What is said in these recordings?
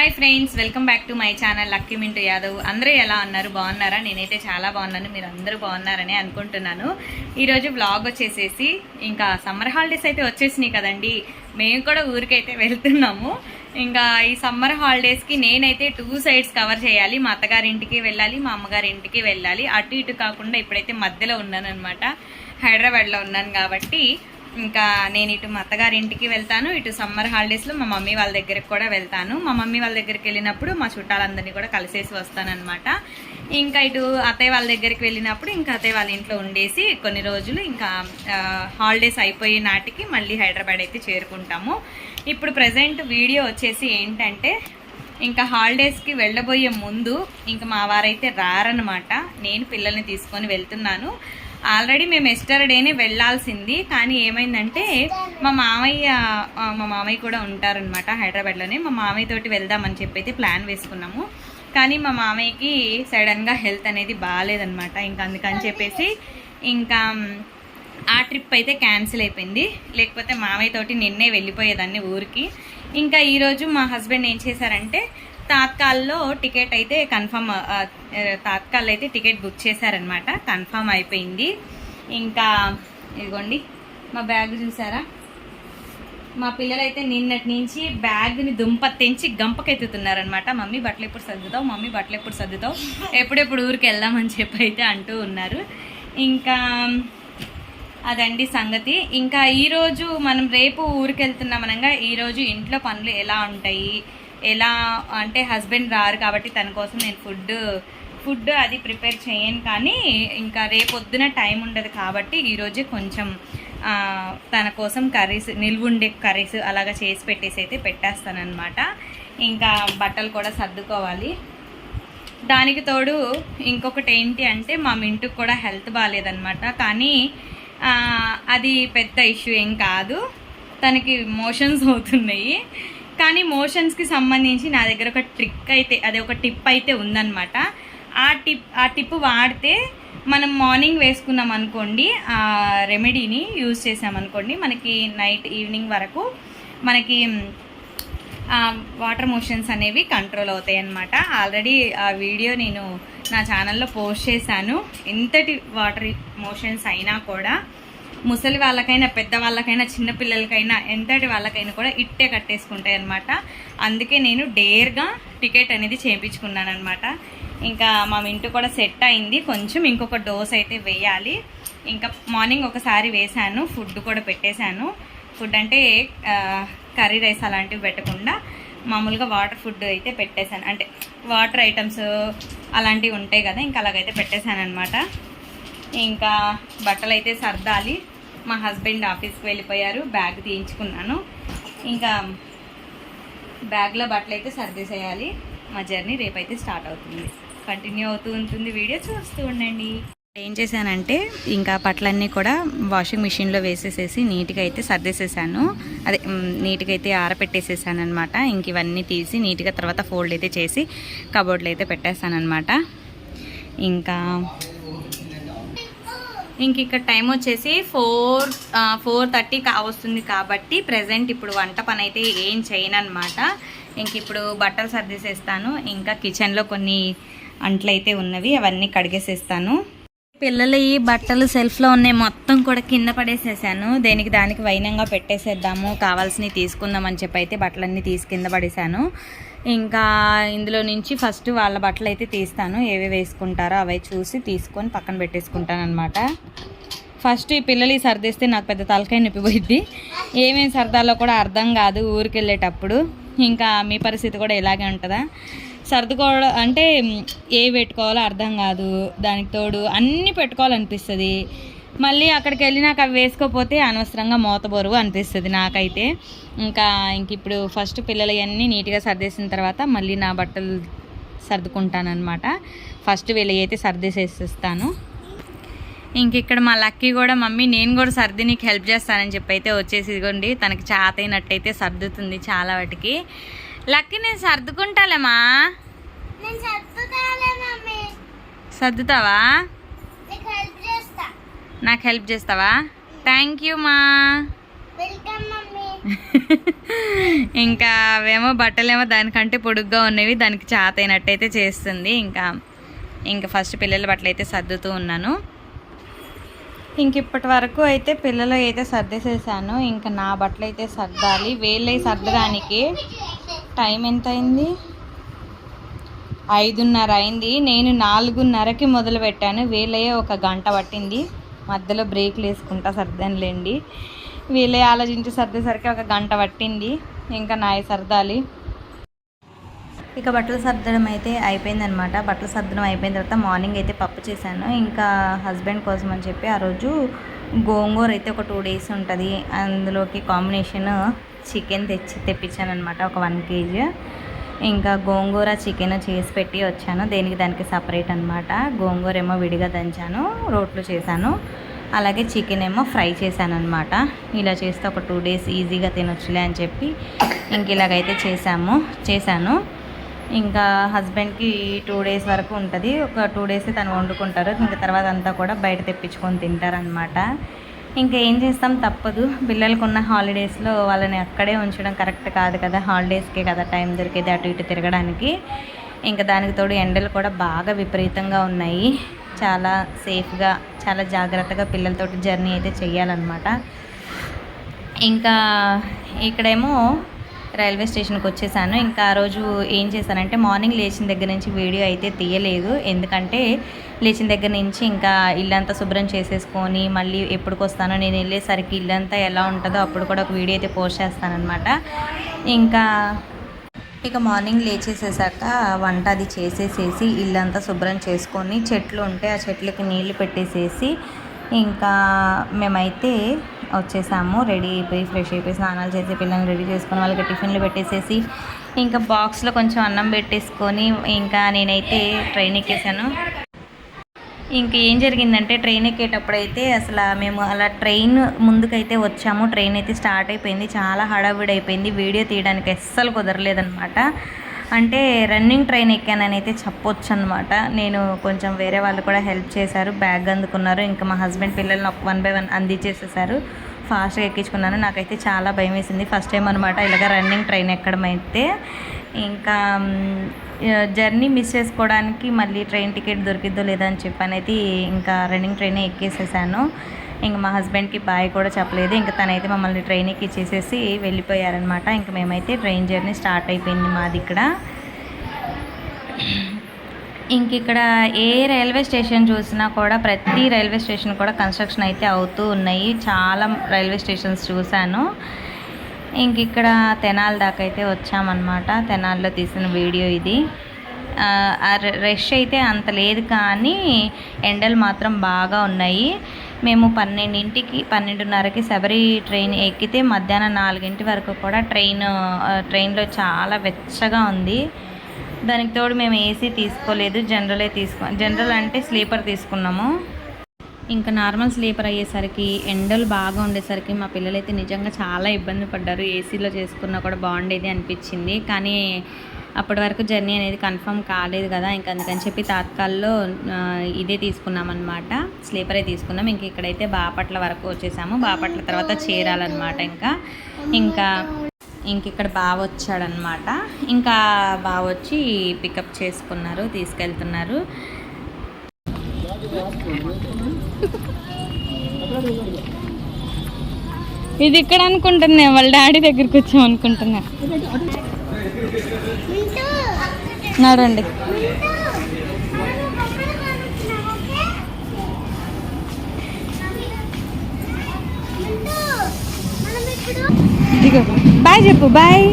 Hi friends welcome back to my channel Lucky Mintu Yadav అందరూ ఎలా ఉన్నారు? బాగున్నారా? నేనైతే చాలా బాగున్నాను. మీరు అందరూ బాగున్నారని అనుకుంటున్నాను. ఈరోజు వ్లాగ్ వచ్చేసేసి ఇంకా సమ్మర్ హాలిడేస్ అయితే వచ్చేసినాయి కదండి. మేము కూడా ఊరికైతే వెళ్తున్నాము. ఇంకా ఈ సమ్మర్ హాలిడేస్కి నేనైతే టూ సైడ్స్ కవర్ చేయాలి. మా అత్తగారింటికి వెళ్ళాలి మా అమ్మగారింటికి వెళ్ళాలి. అటు ఇటు కాకుండా ఇప్పుడైతే మధ్యలో ఉన్నాను అనమాట హైదరాబాద్లో ఉన్నాను కాబట్టి ఇంకా నేను ఇటు మా అత్తగారింటికి వెళ్తాను ఇటు సమ్మర్ హాలిడేస్లో మా మమ్మీ వాళ్ళ దగ్గరికి కూడా వెళ్తాను. మా మమ్మీ వాళ్ళ దగ్గరికి వెళ్ళినప్పుడు మా చుట్టాలందరినీ కూడా కలిసేసి వస్తానన్నమాట. ఇంకా ఇటు అత్తయ్య వాళ్ళ దగ్గరికి వెళ్ళినప్పుడు ఇంకా అత్తయ్య వాళ్ళ ఇంట్లో ఉండేసి కొన్ని రోజులు ఇంకా హాలిడేస్ అయిపోయే నాటికి మళ్ళీ హైదరాబాద్ అయితే చేరుకుంటాము. ఇప్పుడు ప్రజెంట్ వీడియో వచ్చేసి ఏంటంటే ఇంకా హాలిడేస్కి వెళ్ళబోయే ముందు ఇంకా మా వారైతే రారనమాట నేను పిల్లల్ని తీసుకొని వెళ్తున్నాను. ఆల్రెడీ మేము ఎస్టర్డేనే వెళ్ళాల్సింది. కానీ ఏమైందంటే మా మామయ్య మా మామయ్య కూడా ఉంటారనమాట హైదరాబాద్లోనే. మా మామయ్య తోటి వెళ్దామని చెప్పి అయితే ప్లాన్ వేసుకున్నాము. కానీ మా మామయ్యకి సడన్గా హెల్త్ అనేది బాగాలేదనమాట ఇంకా అందుకని చెప్పేసి ఇంకా ఆ ట్రిప్ అయితే క్యాన్సిల్ అయిపోయింది. లేకపోతే మామయ్య తోటి నిన్నే వెళ్ళిపోయేదాన్ని ఊరికి. ఇంకా ఈరోజు మా హస్బెండ్ ఏం చేశారంటే తాత్కాల్లో టికెట్ అయితే కన్ఫర్మ్ తాత్కాల్ అయితే టికెట్ బుక్ చేశారనమాట కన్ఫర్మ్ అయిపోయింది. ఇంకా ఇదిగోండి మా బ్యాగ్ చూసారా? మా పిల్లలైతే నిన్నటి నుంచి బ్యాగ్ని దుంపత్తించి గంపకెత్తుతున్నారనమాట మమ్మీ బట్టలు ఎప్పుడు సర్దుతావు? మమ్మీ బట్టలు ఎప్పుడు సర్దుతావు? ఎప్పుడెప్పుడు ఊరికి వెళ్దామని చెప్పి అయితే అంటూ ఉన్నారు. ఇంకా అదండి సంగతి. ఇంకా ఈరోజు మనం రేపు ఊరికి వెళ్తున్నామనగా ఈరోజు ఇంట్లో పనులు ఎలా ఉంటాయి? ఎలా అంటే హస్బెండ్ రారు కాబట్టి తన కోసం నేను ఫుడ్ ఫుడ్ అది ప్రిపేర్ చేయను కానీ ఇంకా రేపు టైం ఉండదు కాబట్టి ఈరోజే కొంచెం తన కోసం కర్రీస్ నిల్వుండే కర్రీస్ అలాగా చేసి పెట్టేసి అయితే పెట్టేస్తానమాట ఇంకా బట్టలు కూడా సర్దుకోవాలి. దానికి తోడు ఇంకొకటి ఏంటి అంటే మా మింటుకు కూడా హెల్త్ బాగాలేదనమాట కానీ అది పెద్ద ఇష్యూ ఏం కాదు. తనకి మోషన్స్ అవుతున్నాయి. కానీ మోషన్స్కి సంబంధించి నా దగ్గర ఒక ట్రిక్ అయితే అదే ఒక టిప్ అయితే ఉందన్నమాట. ఆ టిప్ ఆ టిప్ వాడితే మనం మార్నింగ్ వేసుకున్నాం అనుకోండి ఆ రెమెడీని యూజ్ చేసామనుకోండి మనకి నైట్ ఈవినింగ్ వరకు మనకి వాటర్ మోషన్స్ అనేవి కంట్రోల్ అవుతాయి అన్నమాట ఆల్రెడీ ఆ వీడియో నేను నా ఛానల్లో పోస్ట్ చేశాను. ఎంతటి వాటర్ మోషన్స్ అయినా కూడా ముసలి వాళ్ళకైనా పెద్ద వాళ్ళకైనా ఎంతటి వాళ్ళకైనా కూడా ఇట్టే కట్టేసుకుంటాయి అనమాట అందుకే నేను డేర్గా టికెట్ అనేది చేయించుకున్నాను అనమాట ఇంకా మా ఇంటి కూడా సెట్ అయింది. కొంచెం ఇంకొక డోస్ అయితే వేయాలి. ఇంకా మార్నింగ్ ఒకసారి వేశాను. ఫుడ్ కూడా పెట్టేశాను. ఫుడ్ అంటే కర్రీ రైస్ అలాంటివి పెట్టకుండా మామూలుగా వాటర్ ఫుడ్ అయితే పెట్టేశాను. అంటే వాటర్ ఐటమ్స్ అలాంటివి ఉంటాయి కదా ఇంకా అలాగైతే పెట్టేశాను అనమాట ఇంకా బట్టలు అయితే సర్దాలి. మా హస్బెండ్ ఆఫీస్కి వెళ్ళిపోయారు బ్యాగ్ తీయించుకున్నాను. ఇంకా బ్యాగ్లో బట్టలు అయితే సర్దేసేయాలి. మా జర్నీ రేపైతే స్టార్ట్ అవుతుంది. కంటిన్యూ అవుతూ ఉంటుంది వీడియో చూస్తూ ఉండండి. ఏం చేశానంటే ఇంకా బట్టలన్నీ కూడా వాషింగ్ మిషన్లో వేసేసేసి నీట్గా అయితే సర్దేసేసాను. అదే నీట్గా అయితే ఆరపెట్టేసేసాను అనమాట ఇంక ఇవన్నీ తీసి నీట్గా తర్వాత ఫోల్డ్ అయితే చేసి కబోర్డ్లో అయితే పెట్టేస్తాను అనమాట ఇంకా ఇంక ఇక్కడ టైం వచ్చేసి ఫోర్ ఫోర్ థర్టీ కావస్తుంది కాబట్టి ప్రజెంట్ ఇప్పుడు వంట పని అయితే ఏం చేయను అనమాట ఇంక ఇప్పుడు బట్టలు సర్దేసేస్తాను. ఇంకా కిచెన్లో కొన్ని అంట్లయితే ఉన్నవి అవన్నీ కడిగేసేస్తాను. పిల్లలు ఈ బట్టలు సెల్ఫ్లో ఉన్నాయి మొత్తం కూడా కింద పడేసేసాను. దేనికి దానికి వైనంగా పెట్టేసేద్దాము కావాల్సినవి తీసుకుందాం అని చెప్పి అయితే బట్టలన్నీ తీసి కింద పడేసాను. ఇంకా ఇందులో నుంచి ఫస్ట్ వాళ్ళ బట్టలు అయితే తీస్తాను ఏవి వేసుకుంటారో అవి చూసి తీసుకొని పక్కన పెట్టేసుకుంటాను అనమాట ఫస్ట్ ఈ పిల్లలు ఈ నాకు పెద్ద తలకాయ నొప్పిపోయిద్ది ఏమేమి సర్దాలో కూడా అర్థం కాదు ఊరికి వెళ్ళేటప్పుడు ఇంకా మీ పరిస్థితి కూడా ఇలాగే ఉంటుందా? సర్దుకోవడం అంటే మ్, ఏ పెట్టుకోవాలో అర్థం కాదు. దానికి తోడు అన్నీ పెట్టుకోవాలనిపిస్తుంది. మళ్ళీ అక్కడికి వెళ్ళినాక అవి వేసుకోకపోతే అనవసరంగా మోతబరువు అనిపిస్తుంది నాకైతే. ఇంకా ఇంక ఇప్పుడు ఫస్ట్ పిల్లలు అన్నీ నీట్గా సర్దేసిన తర్వాత మళ్ళీ నా బట్టలు సర్దుకుంటానమాట ఫస్ట్ వీళ్ళవి అయితే సర్దేసేసిస్తాను. ఇంక ఇక్కడ మా లక్కీ కూడా మమ్మీ నేను కూడా సర్ది నీకు హెల్ప్ చేస్తానని చెప్పి అయితే వచ్చేసి ఇదిగోండి తనకి చాత అయినట్టయితే సర్దుతుంది చాలా వాటికి. లక్కీ నేను సర్దుకుంటాలేమా? సర్దుతావా? నీకు హెల్ప్ చేస్తావా? థ్యాంక్ యూ మా. ఇంకా అవేమో బట్టలేమో దానికంటే పొడుగ్గా ఉన్నవి దానికి చేత అయినట్టయితే చేస్తుంది. ఇంకా ఇంకా ఫస్ట్ పిల్లల బట్టలు అయితే సర్దుతూ ఉన్నాను. ఇంక ఇప్పటి వరకు అయితే పిల్లలు అయితే సర్దేసేసాను. ఇంకా నా బట్టలు అయితే సర్దాలి. వేళ్ళై సర్దడానికి టైం ఎంత అయింది ఐదున్నర అయింది నేను నాలుగున్నరకి మొదలు పెట్టాను వీలయ్యే ఒక గంట పట్టింది. మధ్యలో బ్రేక్లు వేసుకుంటా సర్దానులేండి. వీళ్ళే ఆలోచించి సర్దేసరికి ఒక గంట పట్టింది. ఇంకా నాయ సర్దాలి. ఇక బట్టలు సర్దడం అయితే అయిపోయిందనమాట బట్టలు సర్దడం అయిపోయిన తర్వాత మార్నింగ్ అయితే పప్పు చేశాను. ఇంకా హస్బెండ్ కోసం అని చెప్పి ఆ రోజు గోంగూర అయితే ఒక టూ డేస్ ఉంటుంది. అందులోకి కాంబినేషన్ చికెన్ తెచ్చి తెప్పించాను అనమాట ఒక వన్ కేజీ. ఇంకా గోంగూర చికెన్ చేసి పెట్టి వచ్చాను దేనికి దానికి సపరేట్ అనమాట గోంగూర ఏమో విడిగా దంచాను రోట్లు చేశాను. అలాగే చికెన్ ఏమో ఫ్రై చేశాను అనమాట ఇలా చేస్తే ఒక టూ డేస్ ఈజీగా తినొచ్చులే అని చెప్పి ఇంక ఇలాగైతే చేసాము చేశాను. ఇంకా హస్బెండ్కి టూ డేస్ వరకు ఉంటుంది. ఒక టూ డేస్ తను వండుకుంటారు. ఇంకా తర్వాత అంతా కూడా బయట తెప్పించుకొని తింటారనమాట ఇంకా ఏం చేస్తాం? తప్పదు. పిల్లలకు ఉన్న హాలిడేస్లో వాళ్ళని అక్కడే ఉంచడం కరెక్ట్ కాదు కదా. హాలిడేస్కే కదా టైం దొరికేది అటు ఇటు తిరగడానికి. ఇంకా దానికి తోడు ఎండలు కూడా బాగా విపరీతంగా ఉన్నాయి. చాలా సేఫ్గా చాలా జాగ్రత్తగా పిల్లలతోటి జర్నీ అయితే చేయాలన్నమాట ఇంకా ఇక్కడేమో రైల్వే స్టేషన్కి వచ్చేసాను. ఇంకా ఆ రోజు ఏం చేశానంటే మార్నింగ్ లేచిన దగ్గర నుంచి వీడియో అయితే తీయలేదు. ఎందుకంటే లేచిన దగ్గర నుంచి ఇంకా ఇల్లంతా శుభ్రం చేసేసుకొని మళ్ళీ ఎప్పటికి వస్తానో నేను వెళ్ళేసరికి ఇల్లంతా ఎలా ఉంటుందో అప్పుడు కూడా ఒక వీడియో అయితే పోస్ట్ చేస్తానమాట ఇంకా ఇక మార్నింగ్ లేచేసేసాక వంట అది చేసేసేసి ఇల్లంతా శుభ్రం చేసుకొని చెట్లు ఉంటే ఆ చెట్లకి నీళ్ళు పెట్టేసేసి ఇంకా మేమైతే వచ్చేసాము రెడీ అయిపోయి ఫ్రెష్ అయిపోయి స్నానాలు చేసి పిల్లల్ని రెడీ చేసుకొని వాళ్ళకి టిఫిన్లు పెట్టేసేసి ఇంకా బాక్స్లో కొంచెం అన్నం పెట్టేసుకొని ఇంకా నేనైతే ట్రైన్ ఎక్కేసాను. ఇంక ఏం జరిగిందంటే ట్రైన్ ఎక్కేటప్పుడు అయితే అసలు మేము అలా ట్రైన్ ముందుకైతే వచ్చాము. ట్రైన్ అయితే స్టార్ట్ అయిపోయింది చాలా హడావిడి అయిపోయింది వీడియో తీయడానికి అస్సలు కుదరలేదనమాట అంటే రన్నింగ్ ట్రైన్ ఎక్కానని అయితే చెప్పొచ్చు అనమాట నేను కొంచెం వేరే వాళ్ళు కూడా హెల్ప్ చేశారు బ్యాగ్ అందుకున్నారు. ఇంకా మా హస్బెండ్ పిల్లల్ని ఒక వన్ బై వన్ అందించేసేసారు. ఫాస్ట్గా ఎక్కించుకున్నాను. నాకైతే చాలా భయం వేసింది ఫస్ట్ టైం అనమాట ఇలాగ రన్నింగ్ ట్రైన్ ఎక్కడం అయితే. ఇంకా జర్నీ మిస్ చేసుకోవడానికి మళ్ళీ ట్రైన్ టికెట్ దొరికిద్దో లేదా అని చెప్పని ఇంకా రన్నింగ్ ట్రైనే ఎక్కేసేసాను. ఇంక మా హస్బెండ్కి బాయ్ కూడా చెప్పలేదు. ఇంకా తనైతే మమ్మల్ని ట్రైన్కి ఇచ్చేసేసి వెళ్ళిపోయారనమాట ఇంక మేమైతే ట్రైన్ జర్నీ స్టార్ట్ అయిపోయింది మాది ఇక్కడ. ఇంక ఇక్కడ ఏ రైల్వే స్టేషన్ చూసినా కూడా ప్రతి రైల్వే స్టేషన్ కూడా కన్స్ట్రక్షన్ అయితే అవుతూ ఉన్నాయి. చాలా రైల్వే స్టేషన్స్ చూశాను. ఇంక ఇక్కడ తెనాల దాకా అయితే వచ్చామన్నమాట. తెనాల్లో తీసిన వీడియో ఇది. రష్ అయితే అంత లేదు కానీ ఎండలు మాత్రం బాగా ఉన్నాయి. మేము పన్నెండింటికి పన్నెండున్నరకి శబరి ట్రైన్ ఎక్కితే మధ్యాహ్నం నాలుగింటి వరకు కూడా ట్రైన్ ట్రైన్లో చాలా వెచ్చగా ఉంది. దానికి తోడు మేము ఏసీ తీసుకోలేదు జనరలే తీసుకో జనరల్ అంటే స్లీపర్ తీసుకున్నాము. ఇంకా నార్మల్ స్లీపర్ అయ్యేసరికి ఎండలు బాగా ఉండేసరికి మా పిల్లలైతే నిజంగా చాలా ఇబ్బంది పడ్డారు. ఏసీలో చేసుకున్నా కూడా బాగుండేది అనిపించింది. కానీ అప్పటి వరకు జర్నీ అనేది కన్ఫర్మ్ కాలేదు కదా. ఇంకా అందుకని చెప్పి తాత్కాల్లో ఇదే తీసుకున్నాం అనమాట స్లీపరే తీసుకున్నాం. ఇంక ఇక్కడైతే బాపట్ల వరకు వచ్చేసాము. బాపట్ల తర్వాత చేరాలన్నమాట ఇంకా. ఇంకా ఇంక ఇక్కడ బావ వచ్చాడనమాట ఇంకా బావ వచ్చి పికప్ చేసుకున్నారు తీసుకెళ్తున్నారు. ఇది ఇక్కడ అనుకుంటున్నా వాళ్ళ డాడీ దగ్గరికి వచ్చాం అనుకుంటున్నా. నడండి బాయ్ చెప్పు బాయ్.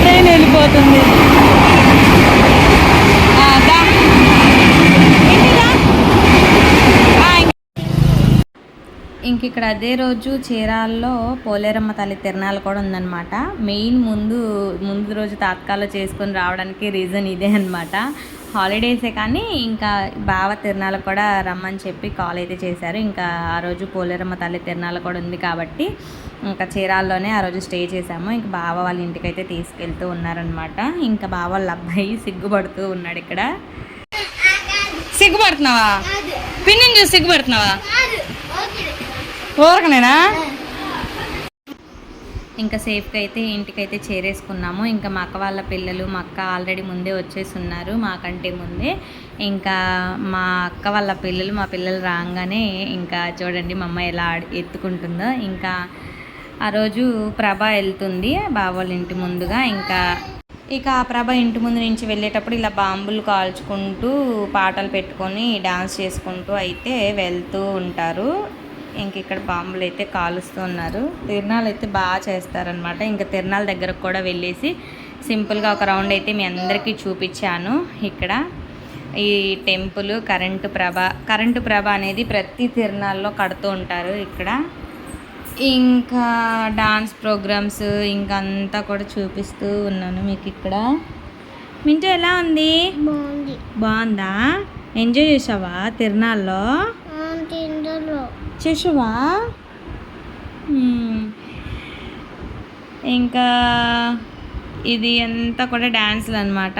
ట్రైన్ వెళ్ళిపోతుంది ఆ, దా. ఏంటి దా? ఆ, ఇంక- ఇంక ఇక్కడ అదే రోజు చీరాల్లో పోలేరమ్మ తల్లి తిరణాలు కూడా ఉందన్నమాట. మెయిన్ ముందు ముందు రోజు తాత్కాలో చేసుకొని రావడానికి రీజన్ ఇదే అనమాట హాలిడేసే కానీ ఇంకా బావ తిరణాలు కూడా రమ్మని చెప్పి కాల్ అయితే చేశారు. ఇంకా ఆ రోజు పోలేరమ్మ తల్లి తిరణాలు కూడా ఉంది కాబట్టి ఇంకా చీరాల్లోనే ఆ రోజు స్టే చేసాము ఇంకా బావ వాళ్ళ ఇంటికి అయితే తీసుకెళ్తూ ఉన్నారనమాట ఇంకా బావ వాళ్ళ అబ్బాయి సిగ్గుపడుతూ ఉన్నాడు ఇక్కడ. సిగ్గుపడుతున్నావా? పిన్నిని చూసి సిగ్గుపడుతున్నావా? ఊరకనేనా? ఇంకా సేఫ్గా అయితే ఇంటికైతే చేరేసుకున్నాము. ఇంకా మా అక్క వాళ్ళ పిల్లలు మా అక్క ఆల్రెడీ ముందే వచ్చేసి ఉన్నారు మాకంటే ముందే. ఇంకా మా అక్క వాళ్ళ పిల్లలు మా పిల్లలు రాగానే ఇంకా చూడండి మా అమ్మ ఎలా ఎత్తుకుంటుందో. ఇంకా ఆ రోజు ప్రభ వెళ్తుంది బావ ఇంటి ముందుగా. ఇంకా ఇక ఆ ప్రభ ఇంటి ముందు నుంచి వెళ్ళేటప్పుడు ఇలా బాంబులు కాల్చుకుంటూ పాటలు పెట్టుకొని డాన్స్ చేసుకుంటూ అయితే వెళ్తూ ఉంటారు. ఇంక ఇక్కడ బాంబులు అయితే కాలుస్తూ ఉన్నారు తిరణాలు అయితే బాగా చేస్తారనమాట ఇంకా తిరణాల దగ్గరకు కూడా వెళ్ళేసి సింపుల్గా ఒక రౌండ్ అయితే మీ అందరికీ చూపించాను. ఇక్కడ ఈ టెంపుల్ కరెంటు ప్రభ కరెంటు ప్రభ అనేది ప్రతి తిరణాల్లో కడుతూ ఉంటారు ఇక్కడ. ఇంకా డాన్స్ ప్రోగ్రామ్స్ ఇంకా అంతా కూడా చూపిస్తూ ఉన్నాను మీకు ఇక్కడ. మింటూ ఎలా ఉంది? బాగుంది. బాగుందా? ఎంజాయ్ చేసావా తిరణాల్లో వచ్చేసావా ఇంకా ఇది అంతా కూడా డ్యాన్సులు అనమాట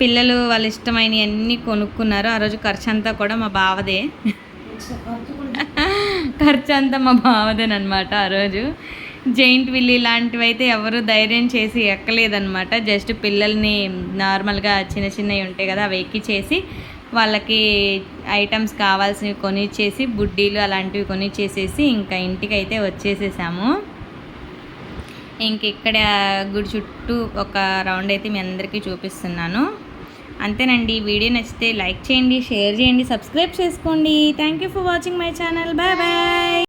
పిల్లలు వాళ్ళ ఇష్టమైనవి అన్నీ కొనుక్కున్నారు. ఆ రోజు ఖర్చు అంతా కూడా మా బావదే. ఖర్చు అంతా మా బావదేనమాట ఆ రోజు. జైంట్ విల్లి ఇలాంటివి అయితే ఎవరు ధైర్యం చేసి ఎక్కలేదనమాట జస్ట్ పిల్లల్ని నార్మల్గా చిన్న చిన్నవి ఉంటాయి కదా అవి ఎక్కి చేసి వాళ్ళకి ఐటమ్స్ కావాల్సినవి కొనిచ్చేసి బుడ్డీలు అలాంటివి కొనిచ్చేసేసి ఇంకా ఇంటికి అయితే వచ్చేసేసాము. ఇంక ఇక్కడ గుడి చుట్టూ ఒక రౌండ్ అయితే మీ అందరికీ చూపిస్తున్నాను. అంతేనండి వీడియో నచ్చితే లైక్ చేయండి షేర్ చేయండి సబ్స్క్రైబ్ చేసుకోండి. Thank you for watching my channel. Bye bye.